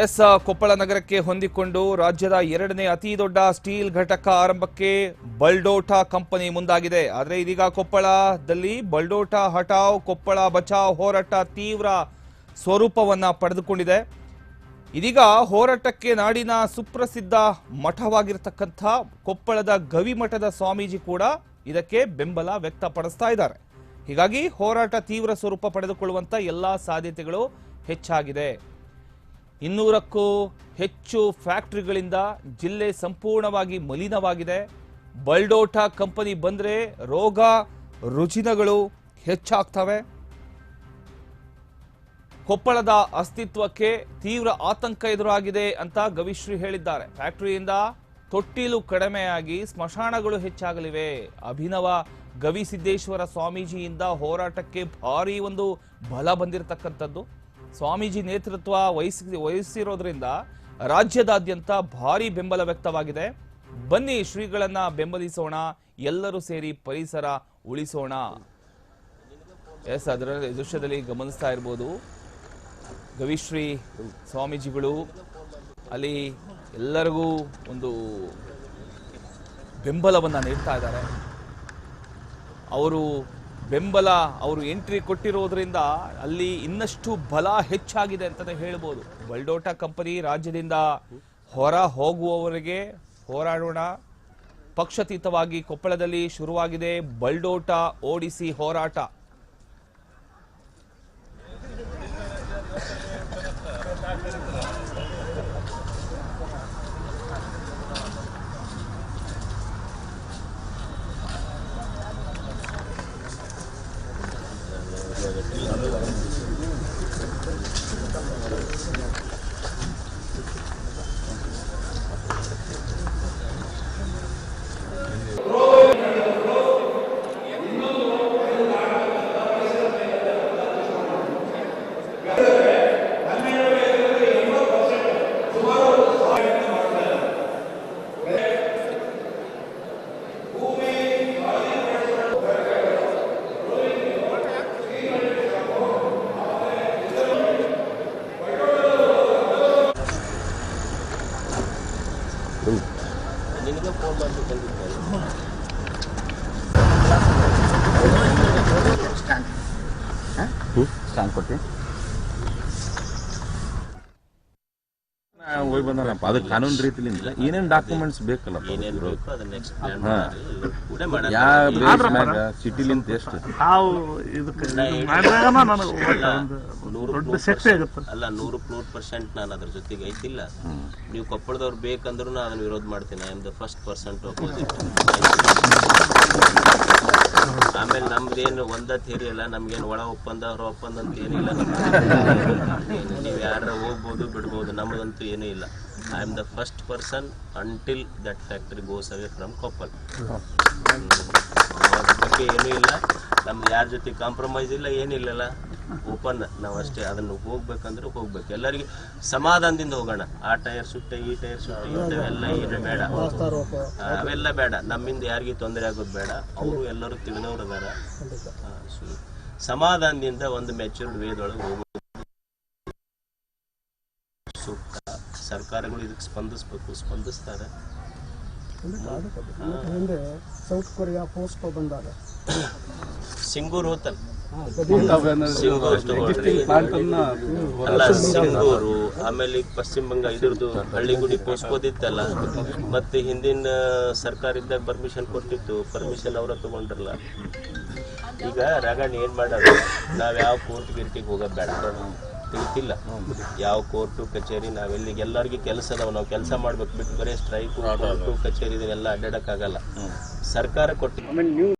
S Koppal ನಗರಕ್ಕೆ ಹೊಂದಿಕೊಂಡು ರಾಜ್ಯದ ಎರಡನೇ ಅತಿ ದೊಡ್ಡ ಸ್ಟೀಲ್ ಘಟಕ ಆರಂಭಕ್ಕೆ ಬಲ್ಡೋಟಾ ಕಂಪನಿ ಮುಂದಾಗಿದೆ. ಆದರೆ ಇದೀಗ ಕೊಪ್ಪಳದಲ್ಲಿ ಬಲ್ಡೋಟಾ ಹಟಾವ್, ಕೊಪ್ಪಳ ಬಚಾವ್ ಹೋರಾಟ ತೀವ್ರ ಸ್ವರೂಪವನ್ನು ಪಡೆದುಕೊಂಡಿದೆ. ಇದೀಗ ಹೋರಾಟಕ್ಕೆ ನಾಡಿನ ಸುಪ್ರಸಿದ್ಧ ಮಠವಾಗಿರ್ತಕ್ಕಂಥ ಕೊಪ್ಪಳದ ಗವಿಮಠದ ಸ್ವಾಮೀಜಿ ಕೂಡ ಇದಕ್ಕೆ ಬೆಂಬಲ ವ್ಯಕ್ತಪಡಿಸ್ತಾ ಇದ್ದಾರೆ. ಹೀಗಾಗಿ ಹೋರಾಟ ತೀವ್ರ ಸ್ವರೂಪ ಪಡೆದುಕೊಳ್ಳುವಂಥ ಎಲ್ಲ ಸಾಧ್ಯತೆಗಳು ಹೆಚ್ಚಾಗಿದೆ. ಇನ್ನೂರಕ್ಕೂ ಹೆಚ್ಚು ಫ್ಯಾಕ್ಟ್ರಿಗಳಿಂದ ಜಿಲ್ಲೆ ಸಂಪೂರ್ಣವಾಗಿ ಮಲಿನವಾಗಿದೆ. ಬಲ್ಡೋಟಾ ಕಂಪನಿ ಬಂದರೆ ರೋಗ ರುಜಿನಗಳು ಹೆಚ್ಚಾಗ್ತವೆ. ಕೊಪ್ಪಳದ ಅಸ್ತಿತ್ವಕ್ಕೆ ತೀವ್ರ ಆತಂಕ ಎದುರಾಗಿದೆ ಅಂತ ಗವಿಶ್ರೀ ಹೇಳಿದ್ದಾರೆ. ಫ್ಯಾಕ್ಟ್ರಿಯಿಂದ ತೊಟ್ಟಿಲು ಕಡಿಮೆಯಾಗಿ ಸ್ಮಶಾನಗಳು ಹೆಚ್ಚಾಗಲಿವೆ. ಅಭಿನವ ಗವಿಸಿದ್ದೇಶ್ವರ ಸ್ವಾಮೀಜಿಯಿಂದ ಹೋರಾಟಕ್ಕೆ ಭಾರಿ ಒಂದು ಬಲ ಬಂದಿರತಕ್ಕಂಥದ್ದು. ಸ್ವಾಮೀಜಿ ನೇತೃತ್ವ ವಹಿಸಿ, ವಹಿಸಿರೋದ್ರಿಂದ ರಾಜ್ಯದಾದ್ಯಂತ ಭಾರಿ ಬೆಂಬಲ ವ್ಯಕ್ತವಾಗಿದೆ. ಬನ್ನಿ ಶ್ರೀಗಳನ್ನ ಬೆಂಬಲಿಸೋಣ, ಎಲ್ಲರೂ ಸೇರಿ ಪರಿಸರ ಉಳಿಸೋಣ. ಎಸ್ ಅದರ ದೃಶ್ಯದಲ್ಲಿ ಗಮನಿಸ್ತಾ ಇರ್ಬೋದು. ಗವಿಶ್ರೀ ಸ್ವಾಮೀಜಿಗಳು, ಅಲ್ಲಿ ಎಲ್ಲರಿಗೂ ಒಂದು ಬೆಂಬಲವನ್ನು ನೀಡ್ತಾ ಇದ್ದಾರೆ. ಅವರು ಬೆಂಬಲ ಅವರು ಎಂಟ್ರಿ ಕೊಟ್ಟಿರೋದ್ರಿಂದ ಅಲ್ಲಿ ಇನ್ನಷ್ಟು ಬಲ ಹೆಚ್ಚಾಗಿದೆ ಅಂತಲೇ ಹೇಳ್ಬೋದು. ಬಲ್ಡೋಟಾ ಕಂಪನಿ ರಾಜ್ಯದಿಂದ ಹೊರ ಹೋಗುವವರಿಗೆ ಹೋರಾಡೋಣ. ಪಕ್ಷತೀತವಾಗಿ ಕೊಪ್ಪಳದಲ್ಲಿ ಶುರುವಾಗಿದೆ ಬಲ್ಡೋಟಾ ಓಡಿಸಿ ಹೋರಾಟ. ですね。স্ট্যান্ড হ্যাঁ স্ট্যান্ড করতে ಹೋಗಿ ಬಂದನಪ್ಪ ಅದು ಕಾನೂನು ರೀತಿಲಿಂದ ಏನೇನ್ ಡಾಕ್ಯುಮೆಂಟ್ಸ್ ಬೇಕಲ್ಲ ಯಾವ ಸಿಟಿಲಿಂದ ಎಷ್ಟು? ನಾವು ಇದಕ್ಕೆ ಇದು ಮಾಡಿದಾಗ ನನಗೆ ದೊಡ್ಡ ಶಕ್ತಿ ಆಗುತ್ತೆ. ಅಲ್ಲ ನೂರಕ್ಕೆ ನೂರು ಪರ್ಸೆಂಟ್ ನಾನು ಅದ್ರ ಜೊತೆಗೆ ಐತಿಲ್ಲ ನೀವು ಕೊಪ್ಪಳದವ್ರು ಬೇಕಂದ್ರೂ ನಾನು ಅದನ್ನ ವಿರೋಧ ಮಾಡ್ತೀನಿ. I am the first percent opposite ಆಮೇಲೆ ನಮ್ದೇನು ಒಂದ ಥೇರಿ ಇಲ್ಲ ನಮ್ಗೇನು ಒಳ ಒಪ್ಪಂದ ಹೊರ ಒಪ್ಪಂದ ಅಂತ ಏನಿಲ್ಲ ನೀವು ಯಾರ ಹೋಗ್ಬೋದು ಬಿಡ್ಬೋದು ನಮ್ಮದಂತೂ ಏನೂ ಇಲ್ಲ. I am the first person until that factory goes away from Koppal ಅದ್ರ ಬಗ್ಗೆ ಏನೂ ಇಲ್ಲ. ನಮ್ದು ಯಾರ ಜೊತೆ ಕಾಂಪ್ರಮೈಸ್ ಇಲ್ಲ ಏನಿಲ್ಲಲ್ಲ ಓಪನ್ ನಾವು ಅಷ್ಟೇ ಅದನ್ನು ಹೋಗ್ಬೇಕಂದ್ರೆ ಹೋಗ್ಬೇಕು. ಎಲ್ಲರಿಗೆ ಸಮಾಧಾನದಿಂದ ಹೋಗೋಣ. ಆ ಟೈರ್ ಸುಟ್ಟೆ ಈ ಟೈರ್ ಸುಟ್ಟೆ ಇಂಥವೆಲ್ಲ ಏನು ಬೇಡ. ಅವೆಲ್ಲ ಬೇಡ. ನಮ್ಮಿಂದ ಯಾರಿಗೂ ತೊಂದರೆ ಆಗೋದು ಬೇಡ. ಅವರು ಎಲ್ಲರೂ ತಿಳಿದವ್ರು ಅದಾರ ಸಮಾಧಾನದಿಂದ ಒಂದು ಮೆಚೂರ್ಡ್ ವೇದೊಳಗೆ ಹೋಗೋದು ಸೂಕ್ತ. ಸರ್ಕಾರಗಳು ಇದಕ್ಕೆ ಸ್ಪಂದಿಸ್ಬೇಕು. ಸ್ಪಂದಿಸ್ತಾರೆ. ಹಿಂದೆ ಸೌತ್ ಕೊರಿಯಾ ಪೋಸ್ಕೋ ಬಂದಾಗ ಸಿಂಗೂರ್ ಹೋತಲ್. ಅಲ್ಲ ಸಿಂಗೂರು ಆಮೇಲೆ ಈಗ ಪಶ್ಚಿಮ ಬಂಗಾಳ ಇದ್ರದ್ದು ಹಳ್ಳಿಗುಡಿ ಪೋಸ್ಕೋದಿತ್ತಲ್ಲ ಮತ್ತೆ ಹಿಂದಿನ ಸರ್ಕಾರ ಇದ್ದಾಗ ಪರ್ಮಿಷನ್ ಕೊಟ್ಟಿತ್ತು ಪರ್ಮಿಷನ್ ಅವರ ತಗೊಂಡ್ರಲ್ಲ. ಈಗ ರಾಗಣ್ಣ ಏನ್ ಮಾಡೋದು ನಾವ್ ಯಾವ ಕೋರ್ಟ್ ಗಿರ್ಟಿಗೆ ಹೋಗೋದು ಬೇಡ. ತಿಳಿತಿಲ್ಲ. ಯಾವ ಕೋರ್ಟು ಕಚೇರಿ ನಾವೆಲ್ಲಿಗೆ ಎಲ್ಲರಿಗೂ ಕೆಲಸ ಅದಾವ ನಾವು ಕೆಲಸ ಮಾಡ್ಬೇಕು ಬಿಟ್ಟು ಬರೀ ಸ್ಟ್ರೈಕ್ ಕೋರ್ಟು ಕಚೇರಿ ಇದನ್ನೆಲ್ಲ ಅಡ್ಡಾಡಕ್ಕಾಗಲ್ಲ ಸರ್ಕಾರ ಕೊಟ್ಟು